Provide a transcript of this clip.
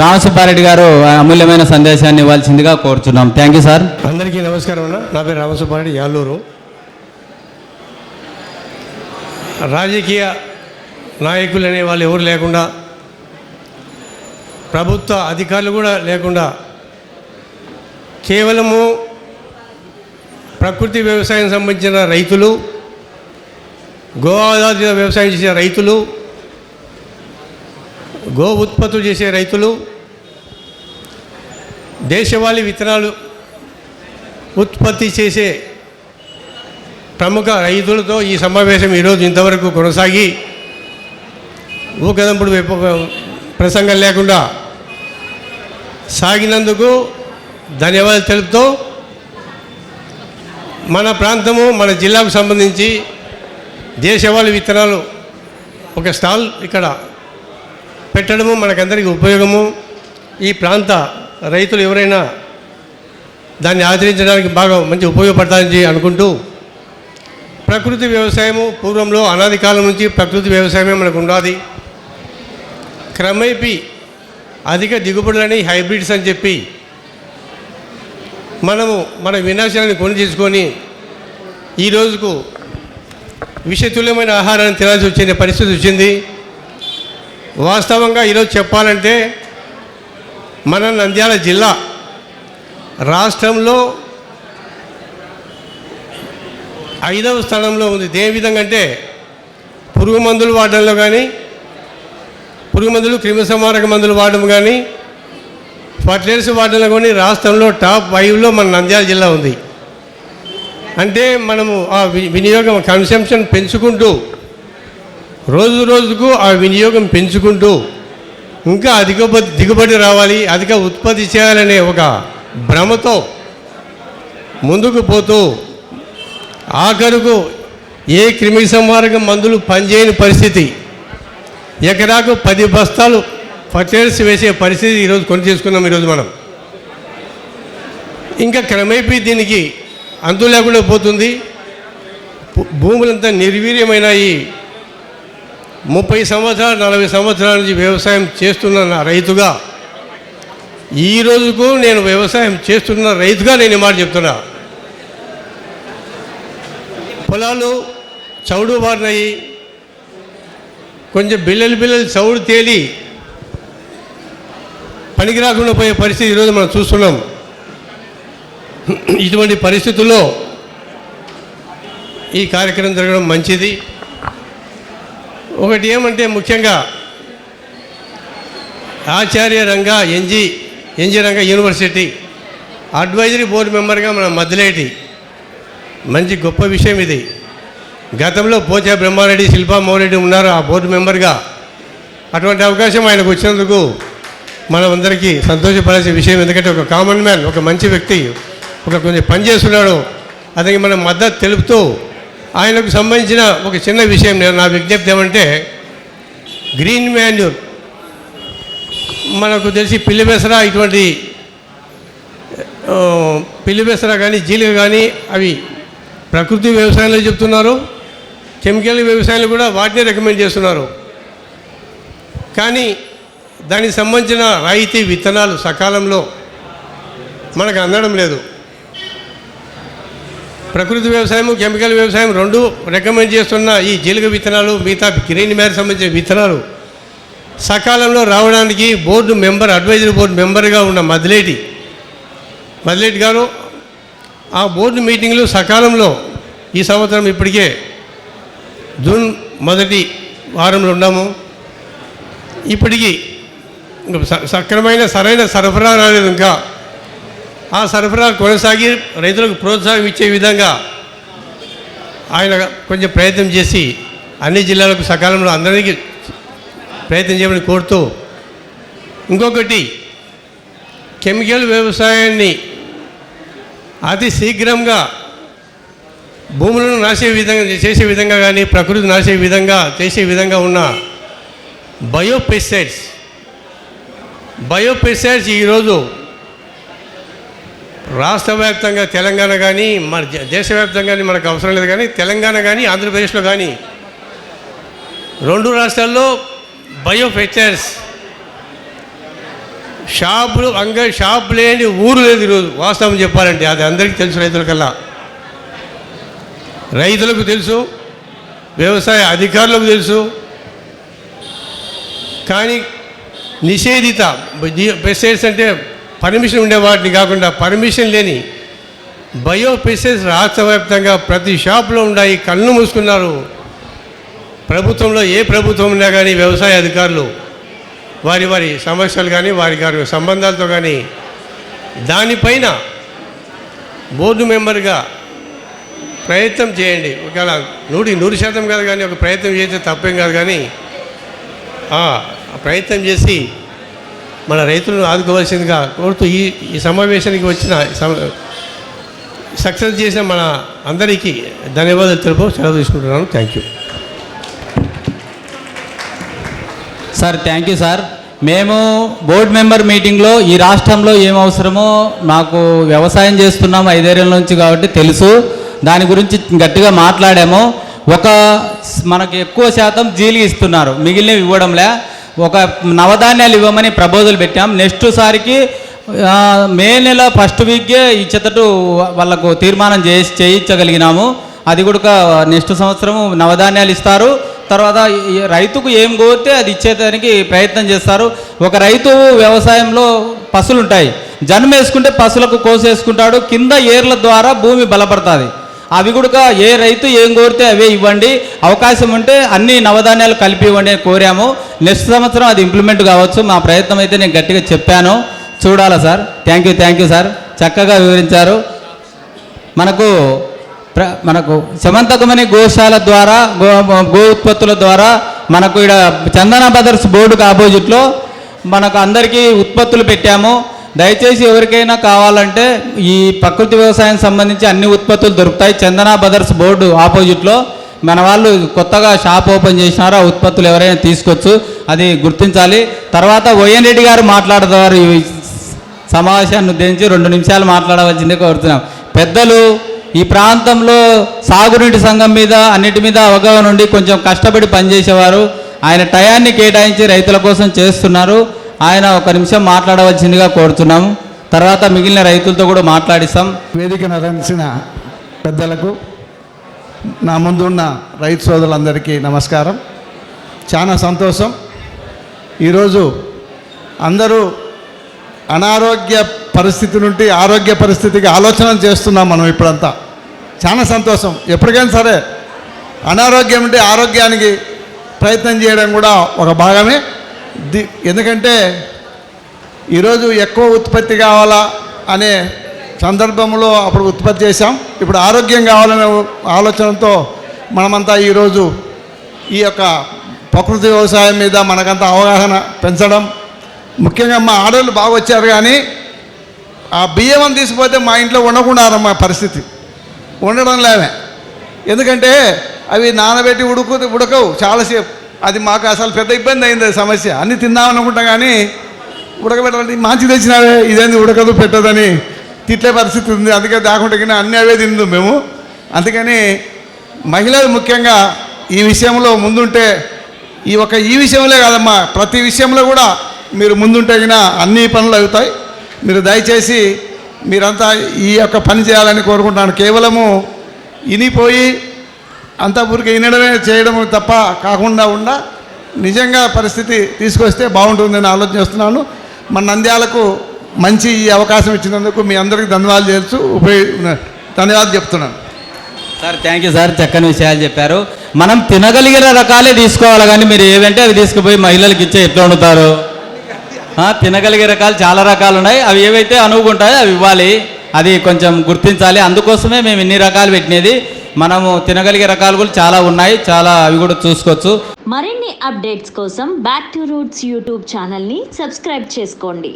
రామసుబ్బారెడ్డి గారు అమూల్యమైన సందేశాన్ని ఇవ్వాల్సిందిగా కోరుచున్నాం. థ్యాంక్ యూ సార్ అందరికీ నమస్కారం అన్న. నా పేరు రామసుబ్బారెడ్డి యాలూరు. రాజకీయ నాయకులు అనే వాళ్ళు ఎవరు లేకుండా ప్రభుత్వ అధికారులు కూడా లేకుండా కేవలము ప్రకృతి వ్యవసాయం సంబంధించిన రైతులు గోదావరి వ్యవసాయం చేసే రైతులు గో ఉత్పత్తులు చేసే రైతులు దేశవాళీ విత్తనాలు ఉత్పత్తి చేసే ప్రముఖ రైతులతో ఈ సమావేశం ఈరోజు ఇంతవరకు కొనసాగి ఊకదంపుడు ప్రసంగం లేకుండా సాగినందుకు ధన్యవాదాలు తెలుపుతూ మన ప్రాంతము మన జిల్లాకు సంబంధించి దేశవాళీ విత్తనాలు ఒక స్టాల్ ఇక్కడ పెట్టడము మనకందరికీ ఉపయోగము. ఈ ప్రాంత రైతులు ఎవరైనా దాన్ని ఆచరించడానికి బాగా మంచి ఉపయోగపడతారని అనుకుంటూ ప్రకృతి వ్యవసాయము పూర్వంలో అనాది కాలం నుంచి ప్రకృతి వ్యవసాయమే మనకు ఉండాలి క్రమేపీ అధిక దిగుబడులని హైబ్రిడ్స్ అని చెప్పి మనము మన వినాశాన్ని కొని తీసుకొని ఈ రోజుకు విషతుల్యమైన ఆహారాన్ని తినాల్సి వచ్చిన పరిస్థితి వచ్చింది. వాస్తవంగా ఈరోజు చెప్పాలంటే మన నంద్యాల జిల్లా రాష్ట్రంలో ఐదవ స్థానంలో ఉంది. ఏ విధంగా అంటే పురుగు మందులు వాడడంలో కానీ పురుగు మందులు క్రిమిసంహారక మందులు వాడడం కానీ ఫర్టిలైజర్స్ వాడడంలో కానీ రాష్ట్రంలో టాప్ ఫైవ్లో మన నంద్యాల జిల్లా ఉంది. అంటే మనము ఆ వి- వినియోగం కన్సంప్షన్ పెంచుకుంటూ రోజు రోజుకు ఆ వినియోగం పెంచుకుంటూ ఇంకా అధిక దిగుబడి రావాలి అధిక ఉత్పత్తి చేయాలనే ఒక భ్రమతో ముందుకు పోతూ ఆఖరుకు ఏ క్రిమి సంహారక మందులు పనిచేయని పరిస్థితి. ఎకరాకు పది బస్తాలు ఫర్టిలైజర్స్ వేసే పరిస్థితి ఈరోజు కొని చేసుకున్నాం ఈరోజు మనం. ఇంకా క్రమేపీ దీనికి అంతు లేకుండా పోతుంది భూములంతా నిర్వీర్యమైనాయి ముప్పై సంవత్సరాలు నలభై సంవత్సరాల నుంచి వ్యవసాయం చేస్తున్న నా రైతుగా ఈ రోజుకు నేను వ్యవసాయం చేస్తున్న రైతుగా నేను ఈ మాట చెప్తున్నా. పొలాలు చౌడు బారినాయి. కొంచెం బిల్లలు బిల్లలు చౌడు తేలి పనికి రాకుండా పోయే పరిస్థితి ఈరోజు మనం చూస్తున్నాం. ఇటువంటి పరిస్థితుల్లో ఈ కార్యక్రమం జరగడం మంచిది. ఒకటి ఏమంటే ముఖ్యంగా Acharya Ranga N G N G Ranga university. Advisory board మెంబర్గా మన మద్దిలేటి. మంచి గొప్ప విషయం ఇది. గతంలో పోచా బ్రహ్మారెడ్డి శిల్పా మౌరెడ్డి ఉన్నారు ఆ బోర్డు మెంబర్గా. అటువంటి అవకాశం ఆయనకు వచ్చినందుకు మనమందరికీ సంతోషపడాల్సిన విషయం ఎందుకంటే ఒక కామన్ మ్యాన్ ఒక మంచి వ్యక్తి ఒక కొంచెం పని చేస్తున్నాడు అతనికి మనం మద్దతు తెలుపుతూ ఆయనకు సంబంధించిన ఒక చిన్న విషయం నేను నా విజ్ఞప్తి ఏమంటే గ్రీన్ మాన్యూర్. మనకు తెలిసి పిల్లిపెసర ఇటువంటి ఆ, కానీ జీలిక కానీ అవి ప్రకృతి వ్యవసాయంలో చెప్తున్నారు. కెమికల్ వ్యవసాయంలో కూడా వాటిని రికమెండ్ చేస్తున్నారు. కానీ దానికి సంబంధించిన రాయితీ విత్తనాలు సకాలంలో మనకు అందడం లేదు. ప్రకృతి వ్యవసాయం కెమికల్ వ్యవసాయం రెండు రికమెండ్ చేస్తున్న ఈ జీలుగ విత్తనాలు మిగతా గ్రీన్ మ్యార్ సంబంధించిన విత్తనాలు. సకాలంలో రావడానికి బోర్డు మెంబర్ అడ్వైజరీ బోర్డు మెంబర్గా ఉన్న మదిలేటి మదిలేటి గారు ఆ బోర్డు మీటింగ్లు సకాలంలో ఈ సంవత్సరం ఇప్పటికే జూన్ మొదటి వారంలో ఉన్నాము. ఇప్పటికీ స- సక్రమైన సరైన సరఫరా రాలేదు ఇంకా. ఆ సరఫరా కొనసాగి రైతులకు ప్రోత్సాహం ఇచ్చే విధంగా ఆయన కొంచెం ప్రయత్నం చేసి అన్ని జిల్లాలకు సకాలంలో అందరికీ ప్రయత్నం చేయమని కోరుతూ ఇంకొకటి కెమికల్ వ్యవసాయాన్ని అతి శీఘ్రంగా భూములను నాశే విధంగా చేసే విధంగా కానీ ప్రకృతి నాశే విధంగా చేసే విధంగా ఉన్న బయోపెస్టైడ్స్ బయోపెస్టైడ్స్ ఈరోజు రాష్ట్ర వ్యాప్తంగా తెలంగాణ కానీ మన దేశవ్యాప్తంగా కానీ మనకు అవసరం లేదు కానీ తెలంగాణ కానీ ఆంధ్రప్రదేశ్లో కానీ రెండు రాష్ట్రాల్లో బయోపెస్టిసైడ్స్ షాపులు అంగ షాప్ లేని ఊరు లేదు ఈరోజు. వాస్తవం చెప్పాలంటే అది అందరికీ తెలుసు రైతులకల్లా. రైతులకు తెలుసు వ్యవసాయ అధికారులకు తెలుసు. కానీ నిషేధిత పెస్టిసైడ్స్ అంటే పర్మిషన్ ఉండే వాటిని కాకుండా పర్మిషన్ లేని బయోపిసెస్ రాష్ట్రవ్యాప్తంగా రాష్ట్ర వ్యాప్తంగా ప్రతి షాప్లో ఉన్నాయి కళ్ళు మూసుకున్నారు. ప్రభుత్వంలో ఏ ప్రభుత్వం ఉన్నా కానీ వ్యవసాయ అధికారులు వారి వారి సమస్యలు కానీ వారి గారి సంబంధాలతో కానీ దానిపైన బోర్డు మెంబర్గా ప్రయత్నం చేయండి. ఒకవేళ నూటి నూరు శాతం కాదు కానీ ఒక ప్రయత్నం చేస్తే తప్పేం కాదు కానీ ప్రయత్నం చేసి మన రైతులను ఆదుకోవాల్సిందిగా కోరుతూ ఈ ఈ సమావేశానికి వచ్చిన సక్సెస్ చేసిన మన అందరికీ ధన్యవాదాలు తెలుపు సెలవు తీసుకుంటున్నాను. Thank you sir thank you sir. మేము బోర్డు మెంబర్ మీటింగ్లో ఈ రాష్ట్రంలో ఏం అవసరమో మాకు వ్యవసాయం చేస్తున్నాము ఐదేళ్ళ నుంచి కాబట్టి తెలుసు. దాని గురించి గట్టిగా మాట్లాడాము. ఒక మనకు మనకి ఎక్కువ శాతం జీలిగి ఇస్తున్నారు. మిగిలినవి ఇవ్వడంలే. ఒక నవధాన్యాలు ఇవ్వమని ప్రపోజల్ పెట్టాం. నెక్స్ట్ సారికి మే నెల ఫస్ట్ వీక్కే ఇచ్చేటట్టు వాళ్ళకు తీర్మానం చేసి చేయించగలిగినాము. అది కూడా నెక్స్ట్ సంవత్సరం నవధాన్యాలు ఇస్తారు. తర్వాత రైతుకు ఏం కోరితే అది ఇచ్చేదానికి ప్రయత్నం చేస్తారు. ఒక రైతు వ్యవసాయంలో పశువులు ఉంటాయి జన్మ వేసుకుంటే పశువులకు కోసేసుకుంటాడు. కింద ఏర్ల ద్వారా భూమి బలపడుతుంది. అవి కూడా ఏ రైతు ఏం కోరితే అవే ఇవ్వండి. అవకాశం ఉంటే అన్ని నవధాన్యాలు కలిపి ఇవ్వండి అని కోరాము. నెక్స్ట్ సంవత్సరం అది ఇంప్లిమెంట్ కావచ్చు. మా ప్రయత్నం అయితే నేను గట్టిగా చెప్పాను. చూడాలా sir? Thank you thank you sir చక్కగా వివరించారు. మనకు ప్ర మనకు సమంతకమని గోశాల ద్వారా గో గో ఉత్పత్తుల ద్వారా మనకు ఇక్కడ చందన బ్రదర్స్ బోర్డుకు ఆపోజిట్లో మనకు అందరికీ ఉత్పత్తులు పెట్టాము. దయచేసి ఎవరికైనా కావాలంటే ఈ ప్రకృతి వ్యవసాయం సంబంధించి అన్ని ఉత్పత్తులు దొరుకుతాయి. చందన బ్రదర్స్ బోర్డు ఆపోజిట్లో మన వాళ్ళు కొత్తగా షాప్ ఓపెన్ చేసినారు. ఆ ఉత్పత్తులు ఎవరైనా తీసుకోవచ్చు. అది గుర్తించాలి. తర్వాత వైఎన్ రెడ్డి గారు మాట్లాడతారు. ఈ సమావేశాన్ని ఉద్దేశించి రెండు నిమిషాలు మాట్లాడవలసిందే కోరుతున్నాం. పెద్దలు ఈ ప్రాంతంలో సాగునీటి సంఘం మీద అన్నిటి మీద అవగాహన ఉండి కొంచెం కష్టపడి పనిచేసేవారు. ఆయన టయాన్ని కేటాయించి రైతుల కోసం చేస్తున్నారు. ఆయన ఒక నిమిషం మాట్లాడవలసిందిగా కోరుతున్నాము తర్వాత మిగిలిన రైతులతో కూడా మాట్లాడిస్తాం. వేదిక అలంచిన పెద్దలకు నా ముందున్న రైతు సోదరులందరికీ నమస్కారం. చాలా సంతోషం. ఈరోజు అందరూ అనారోగ్య పరిస్థితి నుండి ఆరోగ్య పరిస్థితికి ఆలోచన చేస్తున్నాం మనం ఇప్పుడంతా. చాలా సంతోషం. ఎప్పటికైనా సరే అనారోగ్యం ఉంటే ఆరోగ్యానికి ప్రయత్నం చేయడం కూడా ఒక భాగమే. ఎందుకంటే ఈరోజు ఎక్కువ ఉత్పత్తి కావాలా అనే సందర్భంలో అప్పుడు ఉత్పత్తి చేశాం. ఇప్పుడు ఆరోగ్యం కావాలనే ఆలోచనతో మనమంతా ఈరోజు ఈ యొక్క ప్రకృతి వ్యవసాయం మీద మనకంత అవగాహన పెంచడం. ముఖ్యంగా మా ఆడవాళ్ళు బాగా వచ్చారు కానీ ఆ బియ్యం తీసిపోతే మా ఇంట్లో ఉండకుండా మా పరిస్థితి. ఉండడం లేవే ఎందుకంటే అవి నానబెట్టి ఉడుకు ఉడకవు చాలాసేపు. అది మాకు అసలు పెద్ద ఇబ్బంది అయింది సమస్య. అన్నీ తిందామనుకుంటా కానీ ఉడకబెట్టాలంటే మంచి తెచ్చినావే ఇదేంది ఉడకదు పెట్టదని తిట్లే పరిస్థితి ఉంది. అందుకే దాకుంటే అన్ని అన్నీ అవే తిందు మేము. అందుకని మహిళలు ముఖ్యంగా ఈ విషయంలో ముందుంటే ఈ ఒక ఈ విషయంలో కాదమ్మా ప్రతి విషయంలో కూడా మీరు ముందుంటే గిన అన్ని పనులు అవుతాయి. మీరు దయచేసి మీరంతా ఈ యొక్క పని చేయాలని కోరుకుంటున్నాను. కేవలము ఇనిపోయి అంత ఊరికి వినడమే చేయడం తప్ప కాకుండా ఉండ నిజంగా పరిస్థితి తీసుకొస్తే బాగుంటుందని ఆలోచన చేస్తున్నాను. మన నంద్యాలకు మంచి ఈ అవకాశం ఇచ్చినందుకు మీ అందరికీ ధన్యవాదాలు చేస్తూ ఉపయోగ ధన్యవాదాలు చెప్తున్నాను. Sir thank you sir. చక్కని విషయాలు చెప్పారు. మనం తినగలిగిన రకాలే తీసుకోవాలి కానీ మీరు ఏవంటే అవి తీసుకుపోయి మహిళలకు ఇచ్చే ఎట్లా వండుతారు? తినగలిగే రకాలు చాలా రకాలు ఉన్నాయి. అవి ఏవైతే అనువుకుంటాయో అవి ఇవ్వాలి. అది కొంచెం గుర్తించాలి. అందుకోసమే మేము ఇన్ని రకాలు పెట్టినది. మనము తినగలిగే రకాలు కూడా చాలా ఉన్నాయి. చాలా అవి కూడా చూసుకోవచ్చు. మరిన్ని అప్డేట్స్ కోసం బ్యాక్ టు రూట్స్ యూట్యూబ్ ఛానల్ని సబ్స్క్రైబ్ చేసుకోండి.